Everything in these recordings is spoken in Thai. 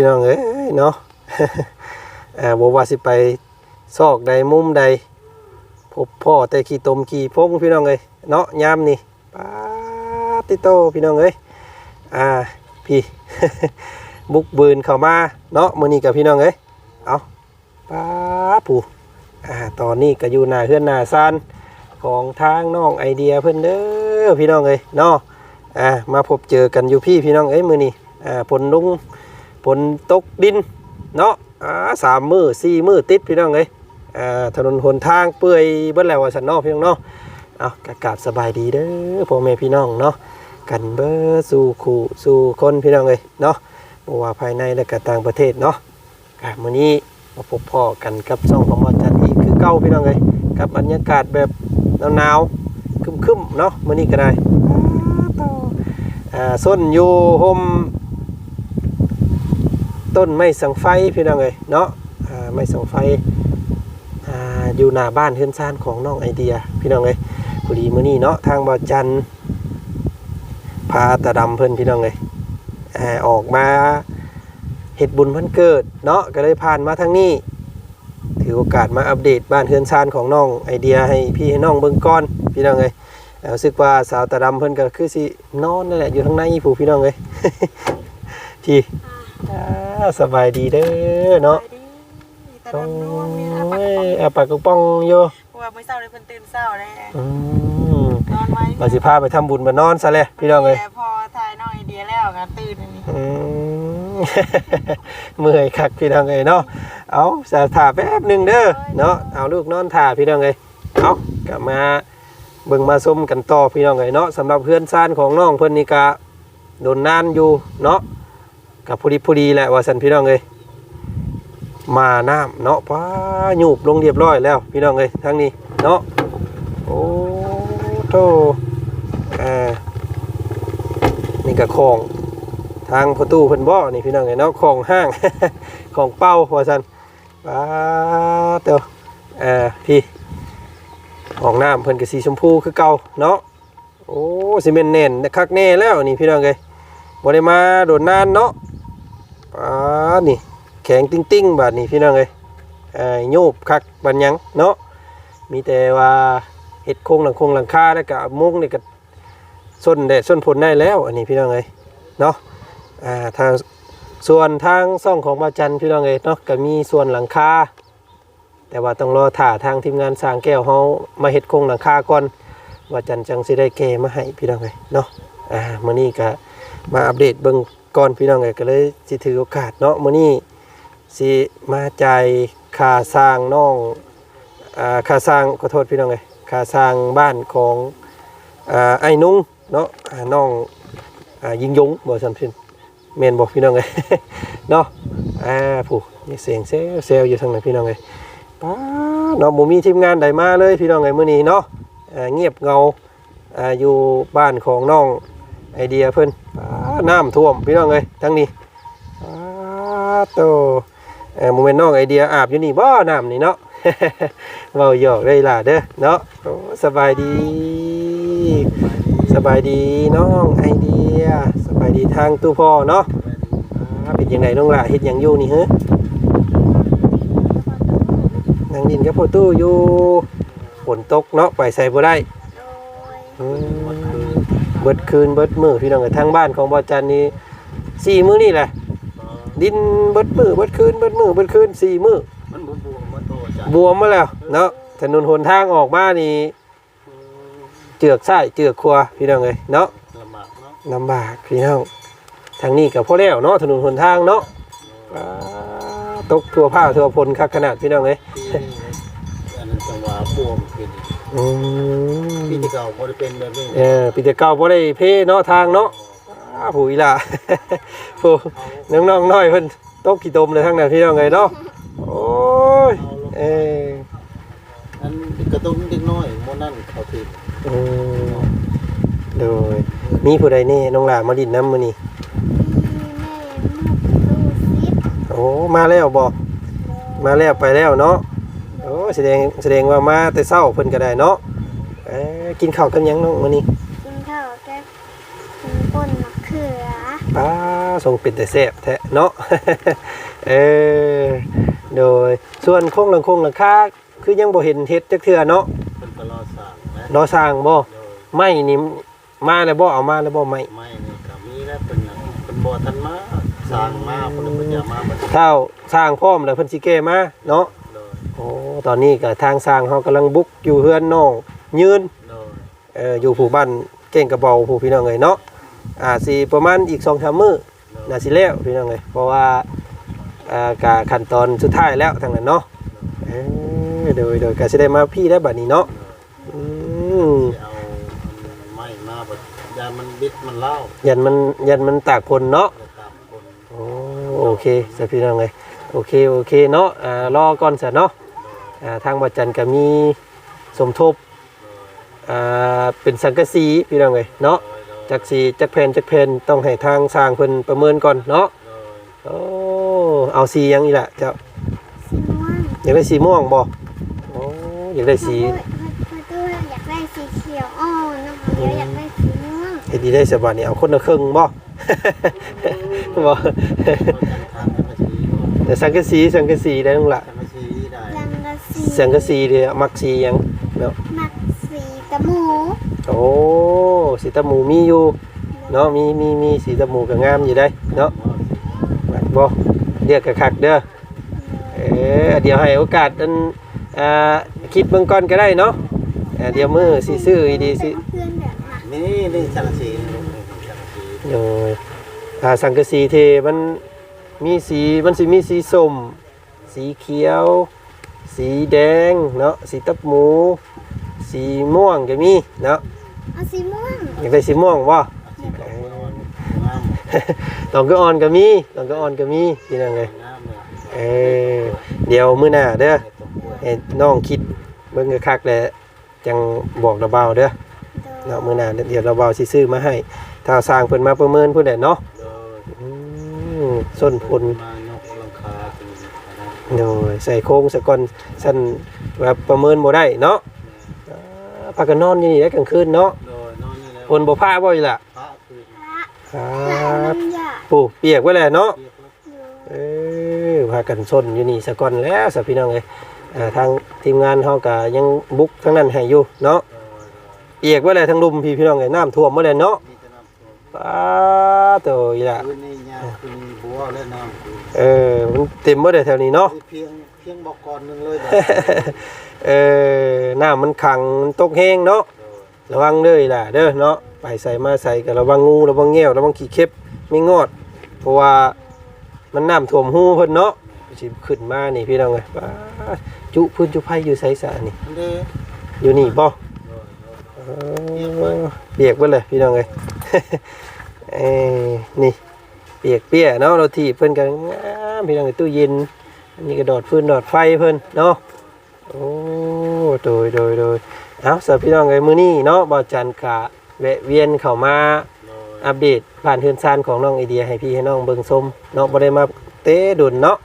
พี่น้องเอ้ยเนาะอ่าบว่าสิไปซอกใดมุมใดพบพ่อแต่ขี้ตมขี้พงพี่น้องเอ้ยเนาะยามนี่ปาติโตพี่น้องเอ้ยอ่าพี่บุกบืนเข้ามาเนาะมื้อนี้กับพี่น้องเอ้ยเอาป้าผู้อ่าตอนนี้ก็อยู่หน้าเฮือนหน้าซานของทางน้องไอเดียเพิ่นเด้อพี่น้องเอ้ยเนาะอ่ามาพบเจอกันอยู่พี่พี่น้องเอ้ยมื้อนี้อ่าฝนลุง ฝนตกดินเนาะอ่าสามมือสี่มือติดพี่น้องเอ้ยอ่าถนนหนทางเปื่อยเบิดแล้วว่าซั่นนาะพี่น้องเนาะเอากกาบสบายดีเด้อพ่อแม่พี่น้องเนาะกันเบิดสู่คู่สู่คนพี่น้องเอ้ยเนาะบ่ว่าภายในและก็ต่างประเทศเนาะครับมื้อนี้มาพบพ่อกันกับช่องของหมอจันอีกคือเก่าพี่น้องเอ้ยกับบรรยากาศแบบหนาวๆคึมๆเนาะมื้อนี้ก็ได้อ่าส้นอยู่ห่ม ต้นไม้สังไฟพี่น้องเอ้ยเนาะไม้สังไฟอยู่หน้าบ้านเฮือนซ่านของน้องไอเดีย พี่น้องเอ้ยพอดีมื้อนี้เนาะทางบ่อจันพาตาดำเพิ่นพี่น้องเอ้ยออกมาเฮ็ดบุญวันเกิดเนาะก็เลยผ่านมาทางนี้ ถือโอกาสมาอัปเดตบ้านเฮือนซานของน้องไอเดียให้พี่ให้น้องเบิ่งก่อนพี่น้องเอ้ยแล้วรู้สึกว่าสาวตาดำเพิ่นก็คือสินอนนั่นแหละอยู่ทางในผู้พี่น้องเอ้ยพี่ อ่าสบายดีเด้อเนาะแต่โอ้ดำนวลมีอาปากยอาปากกระป๋องอยู่เพราะว่ามื้อเช้าเลยเพิ่นตื่นเช้าเลยอืมนอนไว้มาสิพาไปทำบุญมานอนซะเลยพี่น้องเอ้ยแต่พอถ่ายน้องไอเดียแล้วก็ตื่นอันนี้อืมเมื่อยคักพี่น้องเอ้ยเนาะเอาสาถ่าแป๊บหนึ่งเด้อเนาะเอาลูกนอนถ่าพี่น้องเอ้ยเอากลับมาเบิ่งมาส้มกันต่อพี่น้องเอ้ยเนาะสำหรับเพื่อนซ่านของน้องเพิ่นนี่กะโดนนานอยู่เนาะ กับพอดีพอดีแหละว่าสันพี่น้องเอ้ยมาน้ำเนาะป้าหยูบลงเรียบร้อยแล้วพี่น้องเอ้ยทางนี้เนาะโอ้โธ่อ่านี่ก็ของทางประตูเพิ่นบ่อนี่พี่น้องเอ้ยเนาะของห้าง ของเป้าว่าซั่นป้าเตียวเอ่อพี่ของน้ำเพิ่นก็สีชมพูคือเก่าเนาะโอ้สิเมนแน่นคักแน่แล้วนี่พี่น้องเอ้ยบ่ได้มาโดนนานเนาะ ป้านี่ แข็งติ้งๆบาดนี้พี่น้องเอ้ยโยบคักบันยังเนาะมีแต่ว่าเฮ็ดโครงหลังโครงหลังคาแล้วก็มุงนี่ก็ส้นแดดส้นฝนได้แล้ว อันนี้พี่น้องเอ้ยเนาะอ่าทางส่วนทางซ่องของบาจันพี่น้องเอยเนาะก็มีส่วนหลังคาแต่ว่าต้องรอถ่าทางทีมงานสร้างแก้วเฮามาเฮ็ดโครงหลังคาก่อนว่าจันจังสิได้แก้มาให้พี่น้องเอยเนาะอ่ามื้อนี้ก็มาอัปเดตเบิง ก่อนพี่น้องก็เลยสิถือโอกาสเนาะมื้อนี้สิมาจ่ายค่าสร้างน้องอ่าค่าสร้างขอโทษพี่น้องเอยค่าสร้างบ้านของอ่าไอ้นุ้งเนาะอ่าน้องอ่ายิงยงบ่สันพินเมนบอกพี่น้องเลยเนาะอ่าผู้นี่เสียงเซลเซลอยู่ทางไหนพี่น้องเลยป้าเนาะบ่มีทีมงานใดมาเลยพี่น้องเลยมื้อนี้เนาะเงียบเงาออยู่บ้านของน้องไอเดียเพิ่นป้า น้ำท่วมพี่น้องเลยทั้งนี้ป้าโตเอ่อโมเมนต์น้องไอเดียอาบอยู่นี่บ่น้ำนี่เนาะเว้าหยอกได้ล่ะเด้อเนาะโอ้สบายดี สบายดีน้องไอเดีย สบายดีทางตู้พ่อเนาะอ่าเป็นยังไงน้องละเฮ็ดหยังอยู่นี่เฮ้นั่งดินกับพ่อตู้อยู่ฝนตกเนาะไปใส่บ่ได้โดยอืม เบิดคืนเบิดมือพี่น้องกับทางบ้านของบ่อจันนี่สี่มื้อนี่แหละ ดินเบิดมือเบิดคืนเบิดมือเบิดคืนสี่มื้อมันบวมมันโตจ้ะบวมมาแล้วเนาะถนนหนทางออกมานี่เจือกซ้ายเจือกขวาพี่น้องเอ้ยเนาะลำบากเนาะลำบากพี่น้องทางนี้กับพ่อแล้วเนาะถนนหนทางเนาะอ่าตกทั่วผ้าทั่วพลคักขนาดพี่น้องเอ้ยที่อันนั้นจังหวะบวมเป็ นอืมปีที่เก่าบ่ได้เป็นแบบนี้เออปีแต่เก่าบ่ได้เพเนาะทางเนาะอ้าผู้อีหล่ะ ผู้น้องๆน้อยเพิ่นตกขี้ตมเลยทั้งนั้นพี่น้องเอ้ยเนาะโอ้ยเอออันกระตุ้นเด็กน้อยโมนั่นเขาผิดอืมโดยมีผู้ใดแนี่น้องหลามาดินน้ำมื้อนี้โอ้มาแล้วบ่มาแล้วไปแล้วเนาะโอ้แสดงแสดงว่ามาแต่เช้าเพิ่นก็ได้เนาะเอ้ยกินข้าวกันหยังน้องมื้อนี้กินข้าวแก้ป่นมะเขือป้าทรงเป็นแต่แซ่บแท้เนาะ เออโดยส่วนโครงหลังโครงหลังคาคือยังบ่เห็นเฮ็ดจักเทื่อเนาะเป็นตลอดสร้างนะรอสร้างบ่โดยไม้นี่มาแล้วบ่เอามาแล้วบ่ไม้ไม่นี่ก็มีแล้วเป็นน่ะเป็นบ่ทันมาสร้างมาเพิ่นเพิ่นจะมาบัดนี้ถ้าสร้างพร้อมแล้วเพิ่นสิแก้มาเนาะ โดยโอ้ตอนนี้ก็ทางสร้างเฮากำลังบุกอยู่เฮือนน้อง ยืนโดยเอ่ออยู่ผู้บ้านเก่งกระเบาผู้พี่น้องเอ้ยเนาะอ่าสิประมาณอีก2-3มื้อน่าสิแล้วพี่น้องเลยเพราะว่าอ่ากาขั้นตอนสุดท้ายแล้วทางนั้นเนาะเออโดยโดยก็สิได้มาพี่ได้บัดนี้เนาะอืมสิเอาไม้มาบัดยามันบิดมันเล่ายันมันยันมันตากผลเนาะ จะตามคนโอ้โอเคสพี่น้องเลยโอเค โอเคเนาะอ่ารอก่อนซะเนาะอ่า ทางบัดจันก็มีสมทบอ่าเป็นสังกะสีพี่น้องเลยเนาะจักสีจักแผ่นจักแผ่นต้องให้ทางสร้างเพิ่นประเมินก่อนเนาะโดยโอ้เอาสีหยังอีกล่ะเจ้าสีม่วงอยากได้สีม่วงบ่โอ้อยากได้สีพอตัวอยากได้สีเขียวอ่อนนะคะเดี๋ยวอยากได้สีม่วงเฮ็ดดีได้สบายนี่เอาคนละครึ่งบ่บ่เขาจะทำให้มาชี้ว่าแต่สังกะสีสังกะสีได้นั่นล่ะ สีสังกะสีเด้อมักสีหยังเนาะมักสีตะหมูโอ้สีตะหมูมีอยู่เนาะมีมีมีสีตะหมูก็งามอยู่ได้เนาะมักบ่เรียกกะคักเด้อเออเดี๋ยวให้โอกาสอันอ่าคิดเบิ่งก่อนก็ได้เนาะเออเดี๋ยวมื้อสิซื้ออีดีสิเพื่อนแบบมักนี่นี่สังกะสีนี่ลูกนี่สังกะสีโอ้ยอ่าสังกะสีเทมันมีสีมันสิมีสีส้มสีเขียว สีแดงเนาะสีตับหมู สีม่วงก็มีเนาะเอาสีม่วงอยากได้สีม่วงบ่สีดอกนอนงามตองก็อ่อนก็มีตองก็อ่อนก็มีพี่น้องเอ้ยงามเลยเออเดี๋ยวมื้อหน้าเด้อให้ตกด้วยให้น้องคิดเบิ่งคักๆแหละจังบอกระเบาเด้อโดเนาะมื้อหน้าเดี๋ยวระเบาสิซื้อมาให้ ถ้าสร้างเพิ่นมาประเมินพุ่นแหละเนาะโดยอืมส้นผล โดยใส่โค้งสะก่อนสั้นแบบประเมินบ่ได้เนาะอ่าพากันนอนอยู่นี่ได้กลางคืนเนาะโดยนอนนี่แล้วฝนบ่พาบ่อีหล่ะพระคืนพระคพระรับน้ำยาปู่เปียกไว้แหละเนาะเรียกแล้วโดเออพากันซนอยู่นี่สะก่อนแล้วสะพี่น้องเอ้ยอ่าทางทีมงานเฮาก็ยังบุกทั้งนั้นให้อยู่เนาะโดยโดยเปียกไว้แหละทั้งลุมพี่พี่น้องเอ้ยน้ำท่วมหมดเลยเนาะมีแต่น้ำท่วม ป้าโตอีหล่ะคืนนี้ยามคืนนี้บัวและน้ำคืนเออมันเต็มหมดเลยแถวนี้เนาะ เพียงเพียงบอกก่อนหนึงเลยแบบเออน้ำมันขังมันตกแห้งเนาะโดยระวังเด้อล่ะเด้อเนาะไปใส่มาใส่ก็ระวังงูระวังแง่วระวังขี้เข็บไม่งอด เพราะว่ามันน้ำท่วมหูเพิ่นเนาะสิขึ้นมานี่พี่น้องเอ้ยป้าจุพื้นจุไผอยู่ไสสะนี่อันเด้ออยู่นี่บ่โดยโดย เออเปียกเบิดเลยพี่น้องเอ้ยเอ้ยนี่เปียกเปียเนาะเราถีบเพิ่นกันงามพี่น้องเอ้ยตู้เย็นอันนี้ก็ดอดฟืนดอดไฟเพิ่นเนาะโอ้โดยโดยโดยเอาสำหรับพี่น้องเอ้ยมื้อนี้เนาะบ่าวจันกะแวะเวียนเข้ามาโดยอัปเดตผ่านเฮือนซานของน้องไอเดียให้พี่ให้น้องเบิ่งชมเนาะบ่ได้มาเตะดุนเนาะ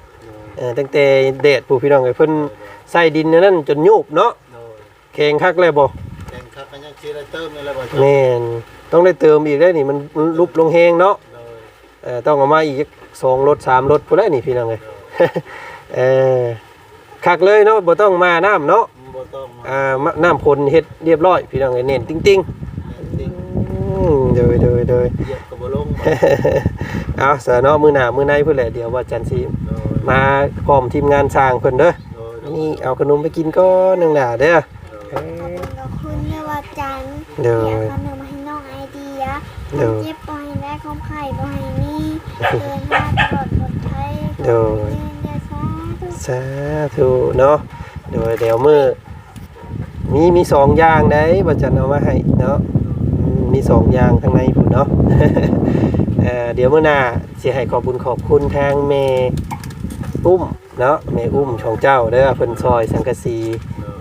เออตั้งแต่เดทผู้พี่น้องไอ้เพิ่นใส่ดินนั่นจนยุบเนาะโดยแข็งคักเลยบ่ แข่งขันกันยังชีไรเติมนี่แหละบ่จ๊ะแม่นต้องได้เติมอีกได้นี่มันมันลุบลงแฮงเนาะโดยเออต้องเอามาอีกสองรถสามรถพุ่นแหละนี่พี่น้องเอ้ย เออคักเลยเนาะบ่ต้องมาน้ำเนาะบ่ต้องมาอ่ามาน้ำพลเฮ็ดเรียบร้อย พี่น้องเอ้ยเน้นติ๊งติ้งๆอืมโดยโดยโดย เหยียบกับบ่ลงเอาซะเนาะมื้อหน้ามื้อในพุ่นแหละเดี๋ยวว่าจันทร์สิโดยมาพร้อมทีมงานสร้างเพิ่นเด้อโดยโดย นี่เอาขนมไปกินก่อนนึงล่ะเด้อ จันทร์เดี๋ยวเดี๋ยวขนมให้น้องไอเดียเดี๋ยวเจ็บปอยและคอมไข่บ่ให้มีเดินหน้าตลอดปลอดภัยเดี๋ยวเดินเดี๋ยวสาธุสาธุเนาะเดี๋ยวเดี๋ยวมื้อมีมีสองอย่างได้บ่จันเอามาให้เนาะอืมมีสองอย่างทางในพุ่นเนาะเอ่อเดี๋ยวมื้อหน้าสิให้ขอบคุณขอบคุณทางแม่อุ้มเนาะแม่อุ้มของเจ้าเด้อเพิ่นซอยสังกะสี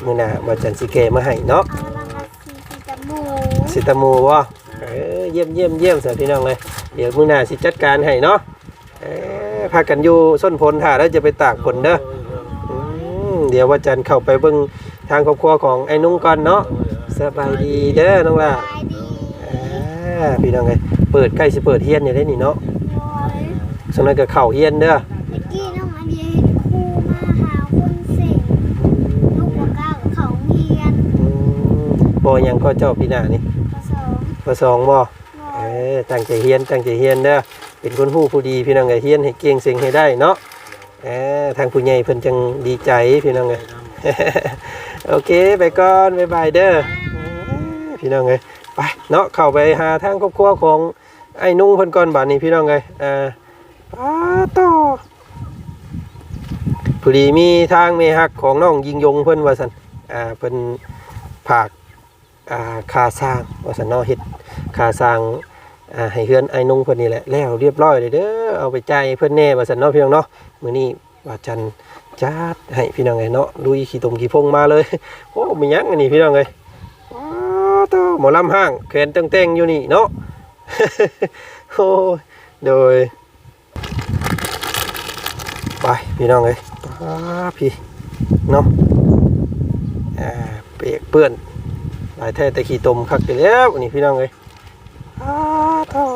มื้อหน้าบ่จันสิแกะมาให้เนาะ เอาละค่ะสีสีจมูก สิตามูวะเออเยี่ยมเยี่ยมเยี่ยมสวัสดีน้องเลยเดี๋ยวมื้อหน้าสิจัดการให้เนาะเออพากันอยู่ส้นพลถ่าแล้วจะไปตากผลเด้ออืมเดี๋ยววันจันทร์เข้าไปเบิ่งทางครอบครัวของไอ้นุ่งก่อนเนาะสบายดีเด้อน้องล่ะสบายดีอ่าพี่น้องเลยเปิดใกล้สิเปิดเฮียนอยู่ได้นี่เนาะสำนักก็เข้าเฮียนเด้อเมื่อกี้น้องอันเดียเห็นครูมาหาคนเสงลูกบอกก้าวกับเขาเฮียน อืมบ่หยังก็เจ้าปีหน้านี่ ก็สองบ่สองบ่บอเออตั้งใจเฮียนตั้งใจเฮียนเด้อเป็นคนฮู้ผู้ดีพี่น้องไงเฮียนให้เก่งเสิ่งให้ได้เนาะเออทางผู้ใหญ่เพิ่นจังดีใจพี่น้องไงโอเคไปก่อนบ๊ายบายเด้อพี่น้องไงไปเนาะเข้าไปหาทางครอบครัวของไอ้นุ่งเพิ่นก่อนบัดนี้พี่น้องไงเออป้าต่อพอดีมีทางเมฮักของน้องยิงยงเพิ่นว่าซั่นอ่าเพิ่นผาก คาสร้างว่าซั่นนาะเฮ็ดคาสร้างให้เฮือนไอ้นุ่งเพิ่นนี่แหละแล้วเรียบร้อยเลยเด้อเอาไปให้เพิ่อนแน่ว่าซั่นเนาะพี่น้องเนาะมื้อนี้ว่าจันจัดให้พี่น้องไงเนาะลุยขี้ตมขี้พงมาเลยโอ้มียั้งอันนี้พี่น้องไงว้าวตหมอลำห้างแขนเต้งๆอยู่นี่เนาะโอ้โดยไปพี่น้องเอ้ยป้าพี่เนาะอ่าเปียกเปื้อนายแท้แต่ขี้ตมคักไปแล้วนนี้พี่น้องเลยอ้าเท่า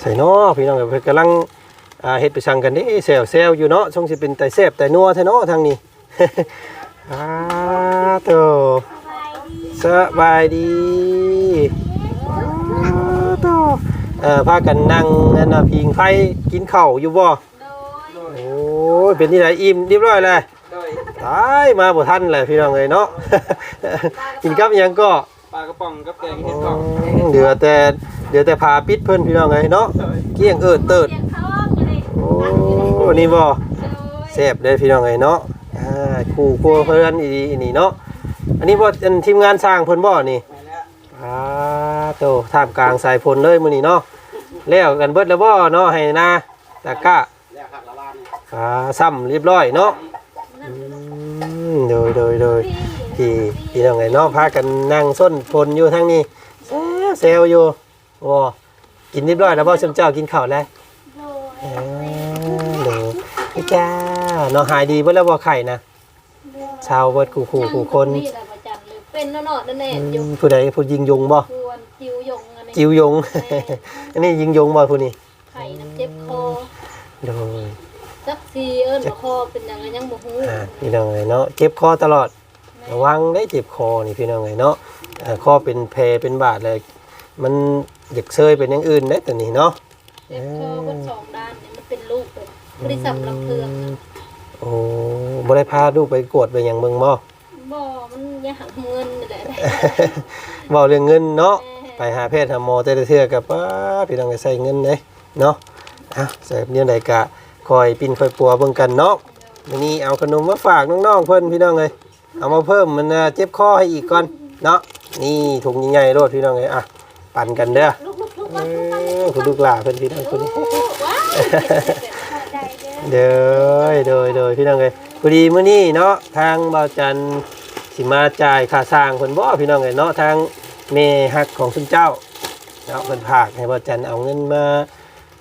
ใส่นอพี่น้องเอ้ยเพิ่นกำลังอ่าเฮ็ดไปสั่งกันเด้แซวแซวอยู่เนาะทรงสิเป็นไตแซบไตนัวแท้เนาะทางนี้อ้าเท่าสบายดีอ้าเท่าเอ่อพากันนั่งนั่นน่ะพิงไฟกินข้าวอยู่บ่โอ้ยเป็นที่ไหนอิ่มเรียบร้อยเลย ตายมาบ่ทันเลยพี่น้องเอ้ยเนาะ กินกับหยังก็ ปลากระป๋องกับแกงเห็ดกล่องเดือแต่เดือแต่พาปิดเพิ่นพี่น้องเอ้ยเนาะเกี้ยงเอิดเติดโอ้นี่บ่แซ่บเด้อพี่น้องเอ้ยเนาะอ่าคู่ครัวเพิ่นอีดีอีนี่เนาะอันนี้บ่อันทีมงานสร้างเพิ่นบ่นี่อ่าโตท่ามกลางสายฝนเลยมื้อนี้เนาะแล้วกันเบิดแล้วบ่เนาะให้นาตะกร้าแล้วครับละลานอ่าซ้ำเรียบร้อยเนาะอื มโดยโดยโดยพี่พี่น้องไงเนาะพากันนั่งส้นพลอยู่ทางนี้แซวแซวอยู่ว้ากินเรียบร้อยแล้วบ่ชมเจ้ากินข้าวแล้วโดยอ่าเดี๋ยวพี่จ้าเนาะหายดีเบ่แล้วบ่ไข่นะโดยชาวเบิดคู่คู่คู่คนนี่แหละประจันเลยเป็นเนาะๆนั่นแน่อือยู่มผู้ใดผู้ยิงยงบ่ควรจิวยงอันนี้จิวยงอันนี้ยิงยงบ่ผู้นี้ไข่น้ำเจ็บคอโดย จักซีเอิ้นบ่คอเป็นหยังไงยังบ่ฮู้อ่าพี่น้องไงเนาะเจ็บคอตลอดระวังได้เจ็บคอนี่พี่น้องไงเนาะอ่าคอเป็นแผลเป็นบาดเลย มันอยากเซยเป็นอย่างอื่นได้แต่นี่เนาะเจ็บคอบนสองด้านเนี่ยมันเป็นลูกเลยบ่ได้สับลำเพืองนะโอ้บ่ได้พาลูกไปกวดไปหยังเบิ่งบ่ บ่มันอยากเงินนี่แหละเว้าเรื่องเงินเนาะ ไปหาแพทย์หาหมอแต่ละเทื่อกับป้าพี่น้องก็ใส่เงินเด้เนาะอะใส่เนี่ยใดกะ คอยปิ้นคอยปัวเบิ่งกันเนาะมื้อนี้เอาขนมมาฝากน้องๆเพิ่นพี่น้องเอ้ยเอามาเพิ่มมันน่ะเจ็บคอให้อีกก่อนเนาะนี่ถุงใหญ่ๆโลดพี่น้องเอ้ยอะปั่นกันเด้อเออคุณลูกหลาเพิ่นพี่น้องคนนี้เข้าใจเด้อเด้อเด้อพี่น้องเอ้ยพอดีมื้อนี้เนาะทางบาจันสิมาจ่ายค่าสร้างเพิ่นบ่พี่น้องเอ้ยเนาะทางแม่ฮักของคุณเจ้าเนาะเพิ่นฝากให้บาจันเอาเงินมา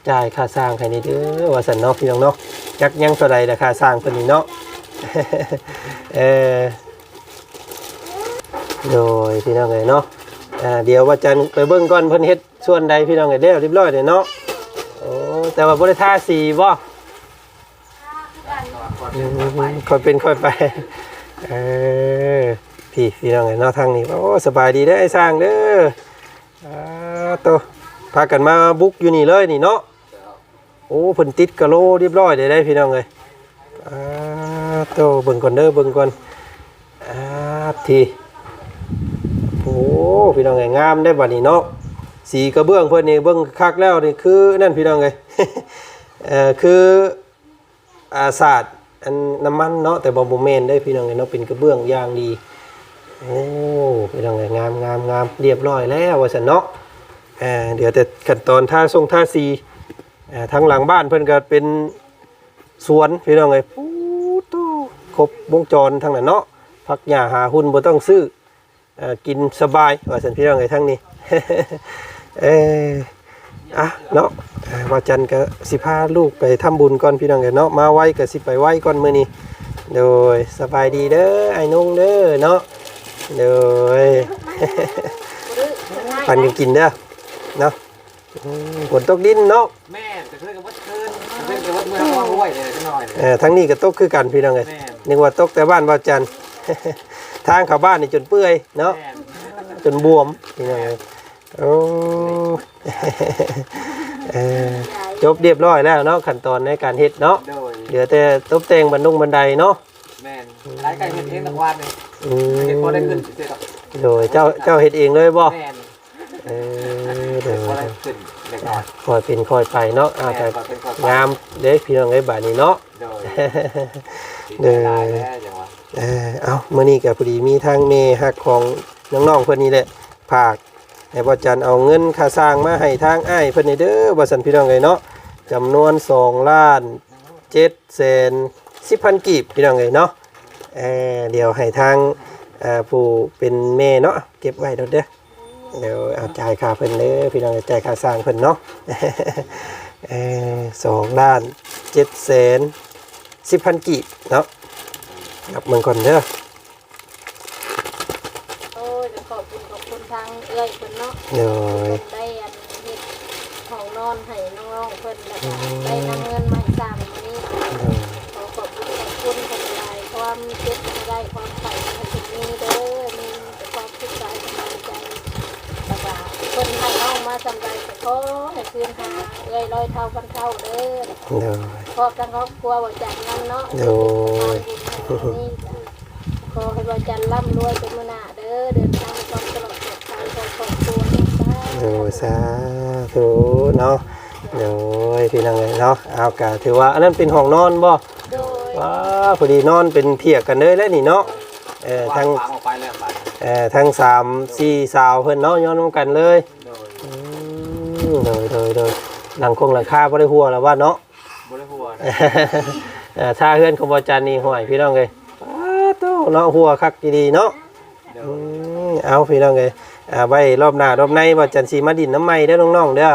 จ่ายค่าสร้างให้นี่เด้อว่าซั่นเนาะพี่น้องเนาะจักยังเท่าใดราคาสร้างเพิ่นนี่เนาะเออโดยพี่น้องเอ้ยเนาะอ่าเดี๋ยวว่าจันไปเบิ่งก่อนเพิ่นเฮ็ดส่วนใดพี่น้องเอ้ยแล้วเรียบร้อยเด้อเนาะโอ้แต่ว่าบ่ได้ทาสีบ่ค่อยเป็นค่อยไปเออพี่พี่น้องไงเนาะทางนี้โอ้สบายดีได้อไอ้สร้างเด้ออ่าโตพากันมาบุกอยู่นี่เลยนี่เนาะ โอ้เพิ่นติดกะโลเรียบร้อยได้ได้พี่น้องเลยอ่าโตเบิ่งก่อนเด้อเบิ่งก่อนอ่าทีโอ้พี่น้องไงงามได้บัดนี้เนาะสีกระเบื้องเพิ่นนี่เบิ่งคักแล้วนี่คือนั่นพี่น้องไงเอ่อคืออาศาสตร์อันน้ำมันเนาะแต่บอมเมนได้พี่น้องไงเนาะเป็นกระเบื้องอย่างดีโอ้พี่น้องไงงามงามงามเรียบร้อยแล้วว่าสันเนาะเดี๋ยวแต่ขั้นตอนท่าทรงท่า ซีอ่าทางหลังบ้านเพิ่นก็เป็นสวนพี่น้องไงปู๊ตู้ครบวงจรทางนั้นเนาะพักหญ้าหาหุ้นบ่ต้องซื้ออ่ากินสบายว่าสันพี่น้องไงทั้งนี้ เอออะเนาะอ่าว่าจันทร์ก็สิพาลูกไปทำบุญก่อนพี่น้องกันเนาะมาไว้ก็สิไปไว้ก่อนมื้อนี้โดยสบายดีเด้อไอ้นุ่งเด้อเนาะโดย ปันกันกินเด้อเนาะอืม ฝนตกดินเนาะแม่จะเพื่อนกับวัดเคินจะเพื่อนกับวัดเมืองว่าห้วยเลยก็หน่อยเออทั้งนี้ก็ตกคือกันพี่น้องเอ้ยแม่นึกว่าตกแต่บ้านบ่จันทร์ทางเข้าบ้านนี่จนเปื่อยเนาะแม่จนบวมพี่น้องเอ้ยโอ้เออจบเรียบร้อยแล้วเนาะขั้นตอนในการเฮ็ดเนาะโดยเหลือแต่ตบแต่งบันดุงบันไดเนาะแม่รายไก่เห็ดเองตะวันเลยอืมเห็ดพอได้ขึ้นเสร็จแล้วโดยเจ้าเจ้าเฮ็ดเองเลยบ่แม่เออ โดเห็ยดพอได้ขึ้นเล็กน้อยคอยเป็นคอยไปเนาะอ่าแม่แต่ก็เป็นคนงามเด้พี่น้องเอ้ยบัดนี้เนาะโดยเด้อได้แล้วจังหวะเออเอามื้อนี้ก็พอดีมีทางเมฮักของน้องๆเพิ่นนี่แหละฝากให้บ่จันเอาเงินค่าสร้างมาให้ทางอ้ายเพิ่นนี่เด้อบ่ซั่นพี่น้องเอ้ยเนาะจำนวน2ล้าน7แสน10,000กีบพี่น้องเอ้ยเนาะเออเดี๋ยวให้ทางเอ่อผู้เป็นแม่เนาะเก็บไว้เด้อ เด้อเดี๋ยวเอาจ่ายค่าเพิ่นเด้อพี่น้องเอ้ยจ่ายค่าสร้างเพิ่นเนาะเออสองล้าน7แสน10,000กีบเนาะกับเมืองก่อนเด้อโอ้ยก็ขอบคุณขอบคุณทางเอื้อยเพิ่นเนาะเดี๋ยวเพิ่นได้อันเฮ็ดของนอนให้น้องๆเพิ่นแล้วก็ได้นำเงินมาให้สร้างมื้อนี้ขอขอบคุณขอบคุณเพิ่นหลายความเจ็บบ่ได้ความใส่ให้ถึงนี้เด้อมีแต่ความสุขกายสบายใจแล้ว ก็เพิ่นให้น้องมาสำใดก็ขอให้คืนหาเอื้อยร้อยเท่าพันเท่าเด้อเดี๋ยวขอบทางครอบครัวบ่จันนั่นเนาะโอ้ยขอให้บ่จันร่ำรวยเป็นมื้อหน้าเด้อเดินทางความตลอดปลอดภัยของครอบครัวเด้อจ้าเดี๋ยวสาธุเนาะเดี๋ยวพี่น้องเลยเนาะเอากะถือว่าอันนั้นเป็นห้องนอนบ่โดยว้าพอดีนอนเป็นเพียกกันเลยแล้วนี่เนาะเอ่อวาทั้งงวาง เอ่อทั้งสามสี่สาวเพิ่นเนาะย้อนนำกันเลยโดยอืมเดี๋ยวเดี๋ยวเดี๋ยวหลังคงหลังคาบ่ได้หัวแล้วว่าเนาะบริหัวเอ่อถ้าเฮือนของบ่จันนี่ห่วยพี่น้องเอ้ยอ้าโตเนาะหัวคักดีๆเนาะโดอืยมเอาพี่น้องเลยอ่าไว้รอบหน้ารอบในว่าจันสีมาดินน้ำไม้เด้อน้องๆเด้อ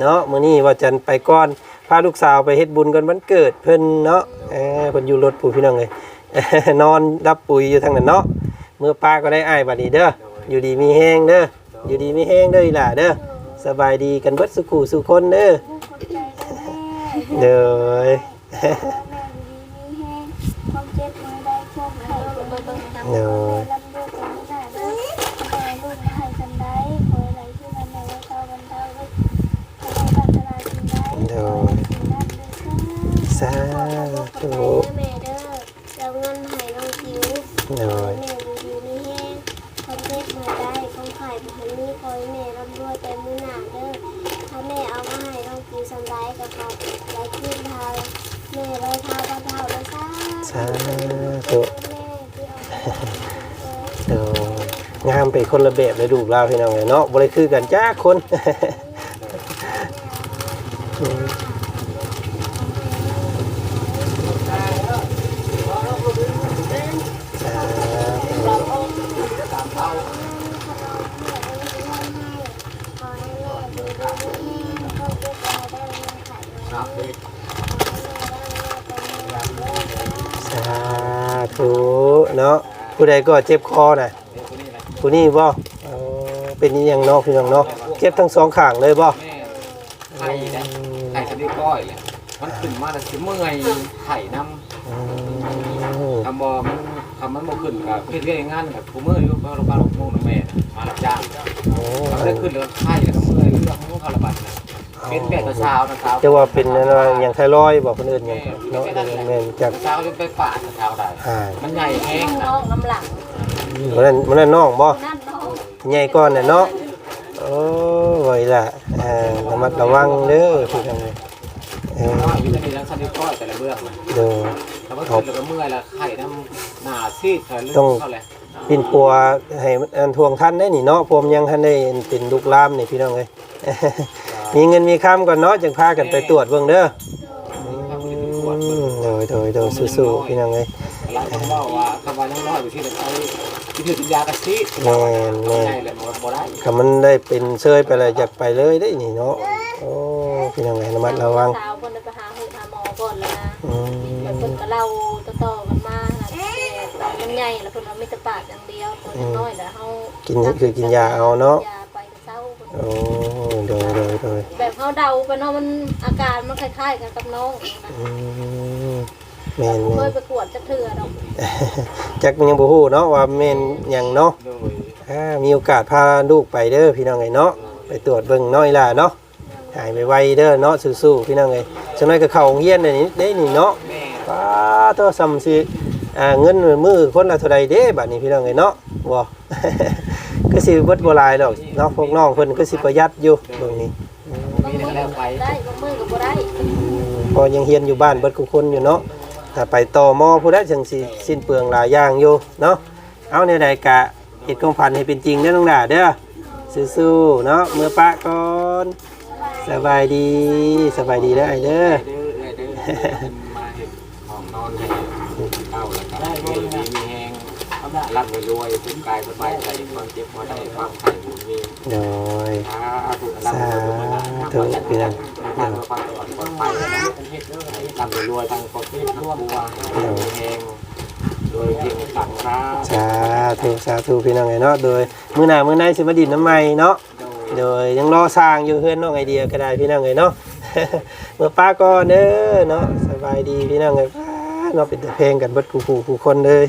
เนาะมื้อนี้ว่าจันไปก่อนพาลูกสาวไปเฮ็ดบุญกันวันเกิดเพิ่นเนาะเออเพิ่นอยู่รถปู่พี่น้องเลย นอนรับปุ๋ยอยู่ทางนั้นเนาะ มื้อป้าก็ได้อ้ายบัดนี้เด้ออยู่ดีมีแห้งเด้ออยู่ดีมีแห้งเด้ออีหล่าเด้อสบายดีกันเบิดสุขุสุคนเด้อเด้อแม่ดีมีแห้งความเด้อำได้กับเขาไว้ขึ้นทาแม่ไว้ทาบ้าเทาเลยค่ะสาธุแม่ที่เอาเดี๋ยวงามไปคนละแบบเลยดูกเราพี่น้องเลยเนาะบ่ได้คือกันจ้าคน ครับเด็ก สาธุเนาะ ผู้ใดก็เจ็บคอน่ะเด็กคนนี้แหละผู้นี้บ่เออเป็นอีหยังเนาะพี่น้องเนาะเจ็บทั้งสองข้างเลยบ่แม่ไข่นะไข่สะดิ้ก้อยเลยมันขึ้นมาแต่สิเมื่อยไข่น้ำอืมทำบอมันทำมันบ่ขึ้นกับเพื่อนเรียกงานกับกูเมื่อยอยู่เราบ้านเราโม่งแม่น่ะมารับจ้างโอ้เราได้ขึ้นแล้วไข่แล้วก็เมื่อยเรื่องของเขาระบาดนะ เป็นแบบเช้านะเช้าจะว่าเป็นอะไรอย่างไทรอยด์บ่คนอื่นหยังเนาะแม่นจากเช้าจนไปป่าดเช้าได้อ่ามันใหญ่แห้งนะน้องน้ำหลังมันนั่นมันนั่นน้องบ่นั่นน้องใหญ่ก่อนน่ะเนาะโอ้ไว้ล่ะเอ่อระมัดระวังเด้อพี่น้องเอ้ยเออเพราะว่าอยู่ในนี้แล้วสะดิ้ก้อยแต่ละเบื้องนะเด้อแล้วก็ขึ้นแล้วก็เมื่อยแล้วไข่น้ำหนาซีดไข่เลือดต้องเข้าเลยปิ่นปัวให้มันอันทวงท่านได้นี่เนาะผมยังท่านได้เป็นลูกลามนี่พี่น้องเอ้ย มีเงินมีคำก่อนเนาะจึงพากันไปตรวจเบิ่งเด้ออืมโดยโดยโดยสู้ๆพี่น้องเอ้ยหลายคนบอกว่าคำว่ายังน้อยอยู่ที่ไหนเขาที่ถือกินยากระซีแม่นแม่นใช่เลยบ่ได้คำมันได้เป็นเชยไปเลยอยากไปเลยได้นี่เนาะโอ้พี่น้องเอ้ยระมัดระวังสาวเพิ่นได้ไปหาหหาหมอก่อนแล้วนะอืมแล้วเพิ่นก็เล่าต่อๆกันมานะแต่ตอนมันใหญ่แล้วเพิ่นเอามีแต่ปากอย่างเดียวตอนน้อยแล้วเฮากินคือกินยาเอาเนาะยาไปก็เศร้าเพิ่นโอ้โด ยโดยยโดยแบบเขาเดาไปเนาะมันอาการมันคล้ายๆกันกับน้องนะอืมแม่นเคแม่ยนไปกวดจะเถื่อดอกจักมันยังบ่ฮู้เนาะว่าแม่นหยังเนาะโดยอ่ามีโอกาสพาลูกไปเด้อพี่น้องเอ้ยเนาะไปตรวจเบิ่งน้อยล่ะเนาะหายไวๆเด้อเนาะสู้ๆพี่น้องเอ้ยจังได๋ก็เข้าโรงเรียนได้นี่เด้นี่เนาะแม่ป้าโตซ้ำสิอ่าเงินมือคนละเท่าใดเด้บัดนี้พี่น้องเอ้ยเนาะบ่ ก็สิเบิดบ่หลายดอกเนาะพวกน้องเพิ่นก็สิประหยัดอยู่เบิ่งนี้บางมือก็ได้บางมือก็บ่ได้พอยังเฮียนอยู่บ้านเบิดทุกคนอยู่เนาะถ้าไปต่อมอผู้ใดจังสิสิ้นเปลืองหลายอย่างอยู่เนาะเอาแนวใดกะเฮ็ดความฝันให้เป็นจริงเด้อน้องดาเด้อสู้ๆเนาะมือปะก่อนสบายดีสบายดีเด้อไอ้เด้อเด้อเด้อเด้อมาเห็นของนอนให้เต้าแล้วก็มีมีแหง รับรวยๆสุขกายสบายใจความเจ็บพอได้ความไข่บุญมีโดยสาธุรับรวยมาทำเพื่อนทางความปลอดภัยรับรวยทางคนที่ทั่วบัวมีแหงโดยเพียงสั่งค้าสาธุสาธุพี่น้องไอ้เนาะโดยมื้อหน้ามื้อในสิมาดินน้ำใหม่เนาะโดยยังรอสร้างอยู่เฮือนน้องไอเดียก็ได้พี่น้องเอ้ยเนาะเมื่อป้าก่อนเด้อเนาะสบายดีพี่น้องเอ้ยป้าเนาะเป็นเพลงกันเบิดกูผู้ผู้คนเลย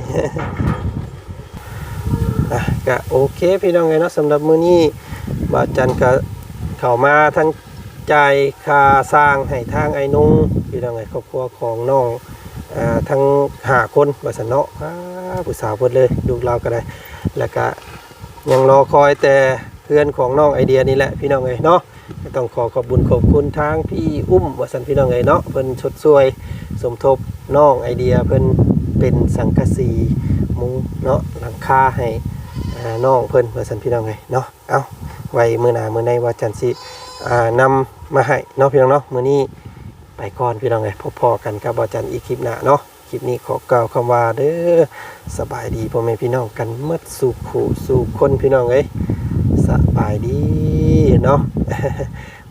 ก็โอเคพี่น้องเอ้ยเนาะสำหรับมื้อนี้บาจันก็เข้ามาทั้งใจคาสร้างให้ทางไอ้นุ่งพี่น้องเอ้ยครอบครัวของน้องอ่าทั้งหาคนว่าซั่นเนาะป้าผู้สาวเพิ่นเลยลูกเราก็ได้ แล้วก็ยังรอคอยแต่เพื่อนของน้องไอเดียนี่แหละพี่น้องเอ้ยเนาะต้องขอขอบบุญขอบคุณทางพี่อุ้มว่าสันพี่น้องเอ้ยเนาะเพิ่นชดช่วย สมทบน้องไอเดียเพิ่นเป็นสังกะสีมุงเนาะหลังคาให้ น้องเพิ่นว่าสันพี่น้องเอ้ยเนาะเอาไว้มือหนามือในว่าจันสิอ่นำมาให้เนาะพี่น้องเนาะมือนี้ไปก่อนพี่น้องเอ้ยพอกันกับบ่จันอีกคลิปหน้าเนาะคลิปนี้ขอกล่าวคำว่าเด้อสบายดีพ่อแม่พี่น้องกันมื่อสู่ขู่สู่คนพี่น้องเอ้ยสบายดีเนาะ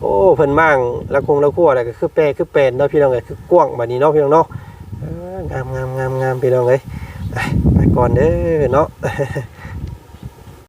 โอ้เพิ่นมั่งละคงละคั่วอะไรก็คือแปรคือเป็นเนาะพี่น้องเอ้ยคือกว้างบัดนี้เนาะพี่น้องเนาะงามงามงามงามพี่น้องเอ้ยไปไปก่อนเด้อเนาะ